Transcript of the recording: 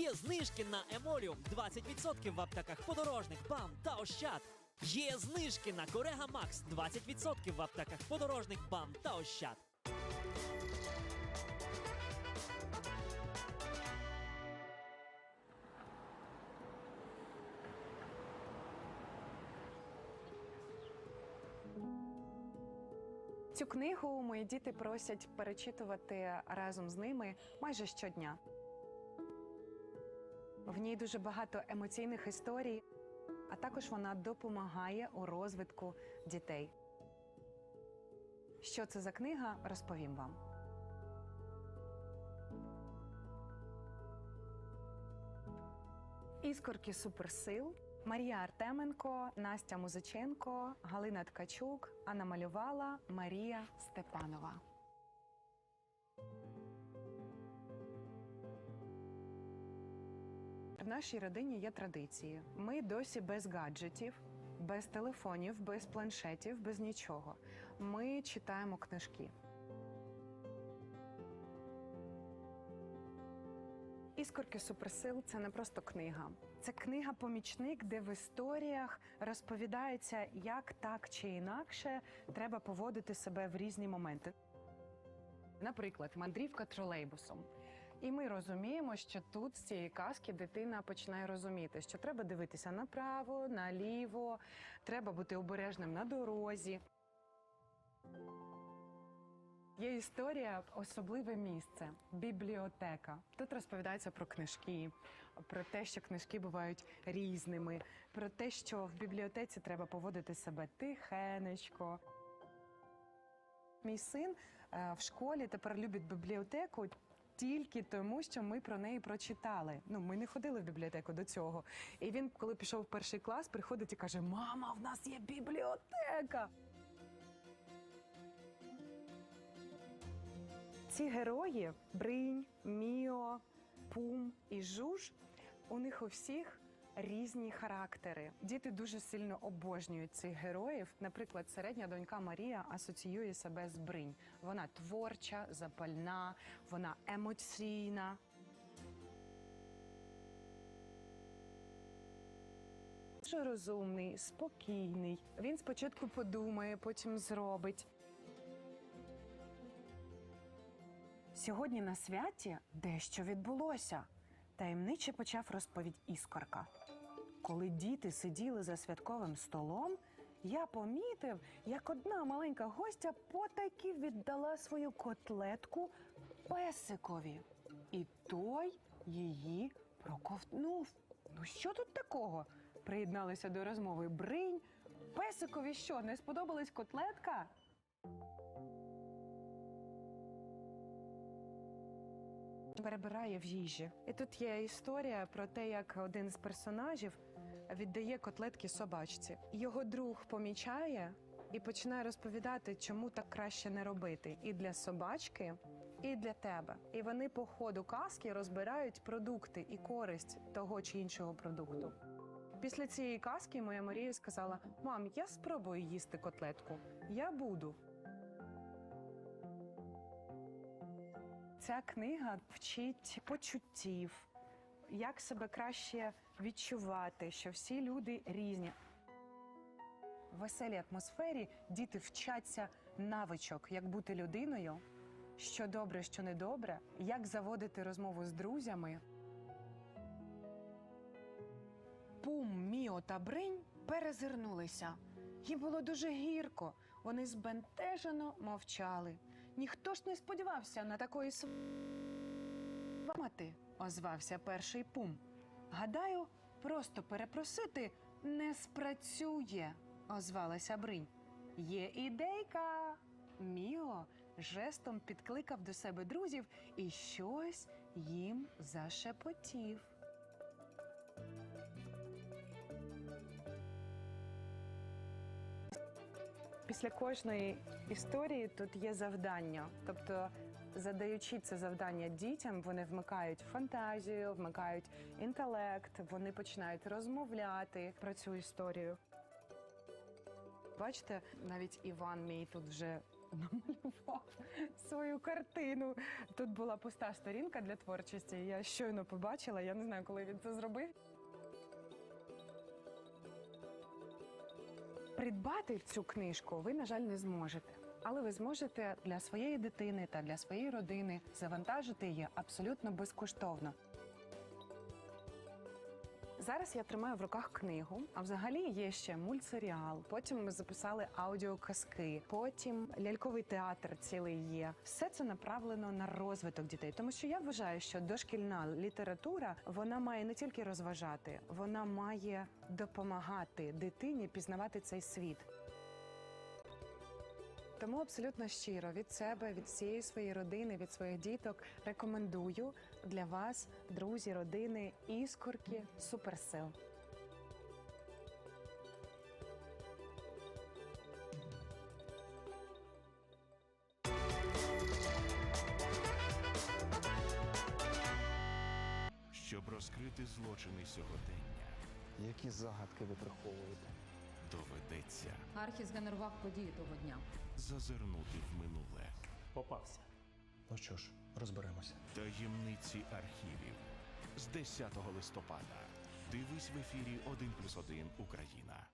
Є знижки на Емоліум 20% в аптеках подорожник, БАМ та Ощад. Є знижки на Корега Макс 20% в аптеках подорожник, БАМ та Ощад. Цю книгу мої діти просять перечитувати разом з ними майже щодня. В ній дуже багато емоційних історій, а також вона допомагає у розвитку дітей. Що це за книга, розповім вам. Іскорки суперсил. Марія Артеменко, Настя Музиченко, Галина Ткачук, а намалювала Марія Степанова. Нашій родині є традиції. Ми досі без гаджетів, без телефонів, без планшетів, без нічого. Ми читаємо книжки. Іскорки суперсил це не просто книга. Це книга-помічник, де в історіях розповідається, як так чи інакше треба поводити себе в різні моменти. Наприклад, мандрівка тролейбусом. І ми розуміємо, що тут з цієї казки дитина починає розуміти, що треба дивитися направо, наліво, треба бути обережним на дорозі. Є історія особливе місце бібліотека. Тут розповідається про книжки, про те, що книжки бувають різними, про те, що в бібліотеці треба поводити себе тихенечко. Мій син е, в школі тепер любить бібліотеку. Тільки тому, що ми про неї прочитали. Ну, ми не ходили в бібліотеку до цього. І він, коли пішов в перший клас, приходить і каже: Мама, в нас є бібліотека. Ці герої Бринь, Міо, Пум і Жуж. У них у всіх різні характери. Діти дуже сильно обожнюють цих героїв. Наприклад, середня донька Марія асоціює себе з Бринь. Вона творча, запальна, вона емоційна. Дуже розумний, спокійний. Він спочатку подумає, потім зробить. Сьогодні на святі дещо відбулося. Таємниче почав розповідь іскорка. Коли діти сиділи за святковим столом, я помітив, як одна маленька гостя потайки віддала свою котлетку песикові. І той її проковтнув. Ну що тут такого? Приєдналися до розмови Бринь. Песикові що, не сподобалась котлетка? Перебирає в їжі. І тут є історія про те, як один з персонажів віддає котлетки собачці. Його друг помічає і починає розповідати, чому так краще не робити і для собачки, і для тебе. І вони по ходу казки розбирають продукти і користь того чи іншого продукту. Після цієї казки моя Марія сказала: Мам, я спробую їсти котлетку. Я буду. Ця книга вчить почуттів, як себе краще відчувати, що всі люди різні. В веселій атмосфері діти вчаться навичок, як бути людиною, що добре, що недобре, як заводити розмову з друзями. Пум, Міо та Бринь перезирнулися. Їм було дуже гірко. Вони збентежено мовчали. Ніхто ж не сподівався на такої свамати, озвався перший пум. Гадаю, просто перепросити не спрацює, озвалася Бринь. Є ідейка. Міо жестом підкликав до себе друзів і щось їм зашепотів. Після кожної історії тут є завдання. Тобто, задаючи це завдання дітям, вони вмикають фантазію, вмикають інтелект, вони починають розмовляти про цю історію. Бачите, навіть Іван мій тут вже намалював свою картину. Тут була пуста сторінка для творчості. Я щойно побачила, я не знаю, коли він це зробив. Придбати цю книжку ви, на жаль, не зможете. Але ви зможете для своєї дитини та для своєї родини завантажити її абсолютно безкоштовно. Зараз я тримаю в руках книгу, а взагалі є ще мультсеріал. Потім ми записали аудіоказки, потім ляльковий театр цілий є. Все це направлено на розвиток дітей, тому що я вважаю, що дошкільна література вона має не тільки розважати, вона має допомагати дитині пізнавати цей світ. Тому абсолютно щиро від себе, від всієї своєї родини, від своїх діток рекомендую для вас, друзі, родини, іскорки суперсил. Щоб розкрити злочини сьогодення, Які загадки ви приховуєте? доведеться Архі згенерував події того дня. зазирнути в минуле Попався. Ну що ж, розберемося. таємниці архівів з 10 листопада. Дивись в ефірі 1+,1 Україна.